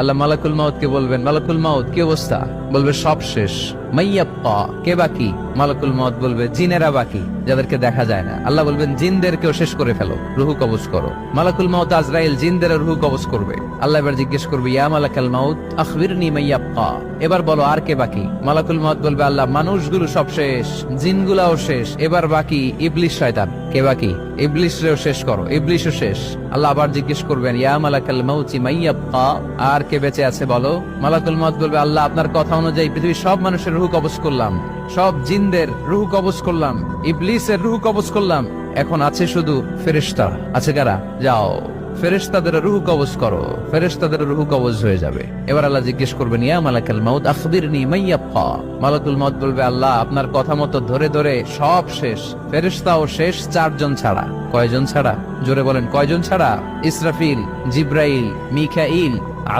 আল্লাহ মালাকুল মাউদকে বলবেন মালাকুল মাউদ কি অবস্থা? বলবে সব শেষ। এবার বলো, আর কে বাকি? মালাকুল মাউত বলবে, আল্লাহ, মানুষগুলো সব শেষ, জিনগুলাও শেষ, এবার বাকি ইবলিশ শয়তান। কে বাকি? ইবলিশরেও শেষ করো, ইবলিশও শেষ। আল্লাহ আবার জিজ্ঞেস করবেন আর কে বেঁচে আছে বলো? মালাকুল মাউত বলবে, আল্লাহ, আপনার কথা অনুযায়ী পৃথিবীর সব মানুষের রুহ কবজ করলাম। সব জিনদের রুহ কবজ করলাম। ইবলিসের রুহ কবজ করলাম। এখন আছে শুধু ফেরেশতা। আছে কারা? যাও। ফেরেশতাদের রুহ কবজ করো। হয়ে যাবে। এবার আল্লাহ জিজ্ঞেস মালাকাল মাউত, আখবিরনি মাইয়াব্বা মালাকুল মাউত বলবে, আল্লাহ, আপনার কথা মতো ধরে ধরে সব শেষ। ফেরেশতাও শেষ চারজন ছাড়া। কয়জন ছাড়া? জোরে বলেন, কয়জন ছাড়া? ইসরাফিল, জিব্রাইল মিখাইল